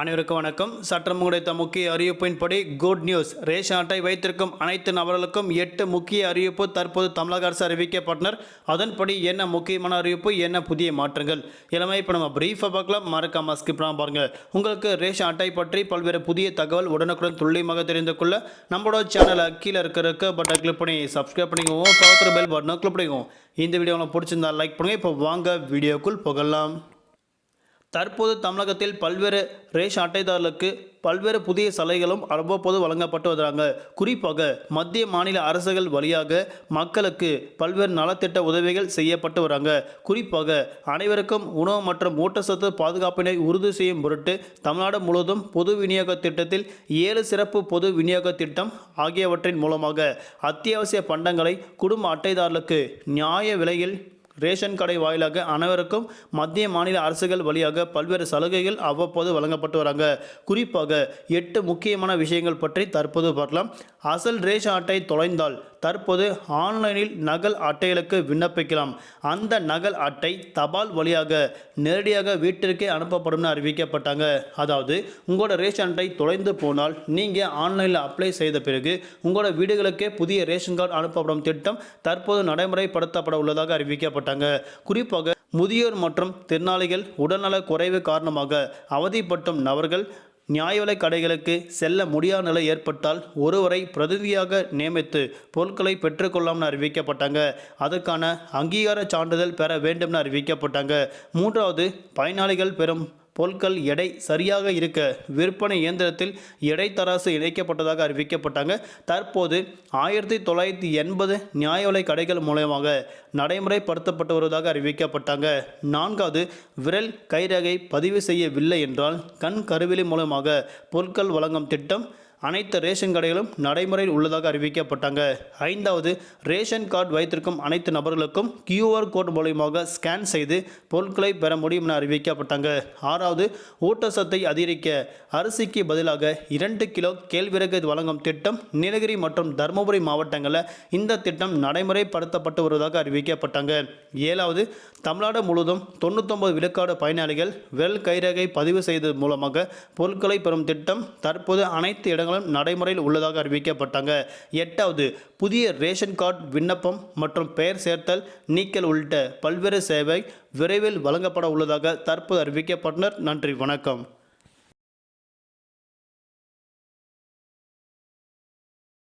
அனைவருக்கும் வணக்கம். சற்றம் கிடைத்த முக்கிய அறிவிப்பின்படி குட் நியூஸ் ரேஷன் அட்டை வைத்திருக்கும் அனைத்து நபர்களுக்கும் எட்டு முக்கிய அறிவிப்பு தற்போது தமிழக அரசு அறிவிக்கப்பட்டனர். அதன்படி என்ன முக்கியமான அறிவிப்பு என்ன புதிய மாற்றங்கள்? எல்லாமே இப்போ நம்ம பிரீஃபாக பார்க்கலாம். மறக்காம ஸ்கிப் பாருங்கள் பாருங்க. உங்களுக்கு ரேஷன் அட்டை பற்றி பல்வேறு புதிய தகவல் உடனுக்குடன் துல்லியமாக தெரிந்து கொள்ள நம்மளோட சேனலை கீழே இருக்கிற பட்டை கிளிக் பண்ணி சப்ஸ்கிரைப் பண்ணிக்குவோம் பக்கத்தில் பெல் பட்டனை கிளிக் பண்ணிக்குவோம் இந்த வீடியோ உங்களுக்கு பிடிச்சிருந்தா லைக் பண்ணுங்கள் இப்போ வாங்க வீடியோக்குள் புகழலாம் தற்போது தமிழகத்தில் பல்வேறு ரேஷன் அட்டைதாரர்களுக்கு பல்வேறு புதிய சலுகைகளும் அவ்வப்போது வழங்கப்பட்டு வருகிறாங்க. குறிப்பாக மத்திய மாநில அரசுகள் வழியாக மக்களுக்கு பல்வேறு நலத்திட்ட உதவிகள் செய்யப்பட்டு வராங்க. குறிப்பாக அனைவருக்கும் உணவு மற்றும் ஊட்டச்சத்து பாதுகாப்பினை உறுதி செய்யும் பொருட்டு தமிழ்நாடு முழுவதும் பொது விநியோக திட்டத்தில் ஏழு சிறப்பு பொது விநியோக திட்டம் ஆகியவற்றின் மூலமாக அத்தியாவசிய பண்டங்களை குடும்ப அட்டைதாரர்களுக்கு நியாய விலையில் ரேஷன் கடை வாயிலாக அனைவருக்கும் மத்திய மாநில அரசுகள் வழியாக பல்வேறு சலுகைகள் அவ்வப்போது வழங்கப்பட்டு வராங்க. குறிப்பாக எட்டு முக்கியமான விஷயங்கள் பற்றி தற்போது பார்க்கலாம். அசல் ரேஷன் அட்டை தொலைந்தால் தற்போது ஆன்லைனில் நகல் அட்டைகளுக்கு விண்ணப்பிக்கலாம். அந்த நகல் அட்டை தபால் வழியாக நேரடியாக வீட்டிற்கே அனுப்பப்படும்னு அறிவிக்கப்பட்டாங்க. அதாவது உங்களோட ரேஷன் அட்டை தொலைந்து போனால் நீங்கள் ஆன்லைனில் அப்ளை செய்த பிறகு உங்களோட வீடுகளுக்கே புதிய ரேஷன் கார்டு அனுப்பப்படும் திட்டம் தற்போது நடைமுறைப்படுத்தப்பட உள்ளதாக அறிவிக்கப்பட்டாங்க. குறிப்பாக முதியோர் மற்றும் திறனாளிகள் உடல்நல குறைவு காரணமாக அவதிப்பட்டும் நபர்கள் நியாயவிலைக் கடைகளுக்கு செல்ல முடியாத நிலை ஏற்பட்டால் ஒருவரை பிரதிநிதியாக நியமித்து பொருட்களை பெற்றுக்கொள்ளாம்னு அறிவிக்கப்பட்டாங்க. அதற்கான அங்கீகார சான்றிதழ் பெற வேண்டும்னு அறிவிக்கப்பட்டாங்க. மூன்றாவது பயனாளிகள் பெறும் பொருட்கள் எடை சரியாக இருக்க விற்பனை இயந்திரத்தில் எடை தராசு இணைக்கப்பட்டதாக அறிவிக்கப்பட்டாங்க. தற்போது ஆயிரத்தி தொள்ளாயிரத்தி எண்பது நியாய விலை கடைகள் மூலமாக நடைமுறைப்படுத்தப்பட்டு வருவதாக அறிவிக்கப்பட்டாங்க. நான்காவது விரல் கைரகை பதிவு செய்யவில்லை என்றால் கண் கருவிலி மூலமாக பொருட்கள் வழங்கும் திட்டம் அனைத்து ரேஷன் கடைகளும் நடைமுறையில் உள்ளதாக அறிவிக்கப்பட்டாங்க. ஐந்தாவது ரேஷன் கார்டு வைத்திருக்கும் அனைத்து நபர்களுக்கும் கியூஆர் கோட் மூலயமாக ஸ்கேன் செய்து பொருட்களை பெற முடியும் என அறிவிக்கப்பட்டாங்க. ஆறாவது ஊட்டச்சத்தை அதிகரிக்க அரிசிக்கு பதிலாக இரண்டு கிலோ கேழ்விறகு வழங்கும் திட்டம் நீலகிரி மற்றும் தருமபுரி மாவட்டங்களில் இந்த திட்டம் நடைமுறைப்படுத்தப்பட்டு வருவதாக அறிவிக்கப்பட்டாங்க. ஏழாவது தமிழ்நாடு முழுவதும் தொண்ணூத்தொம்பது விழுக்காடு பயனாளிகள் வெல் கைரகை பதிவு செய்தது மூலமாக பொருட்களை பெறும் திட்டம் தற்போது அனைத்து இடங்களும் நடைமுறையில் உள்ளதாக அறிவிக்கப்பட்டாங்க. எட்டாவது புதிய ரேஷன் கார்டு விண்ணப்பம் மற்றும் பெயர் சேர்த்தல் நீக்கல் உள்ளிட்ட பல்வேறு சேவை விரைவில் வழங்கப்பட உள்ளதாக தற்போது அறிவிக்கப்பட்டனர். நன்றி வணக்கம்.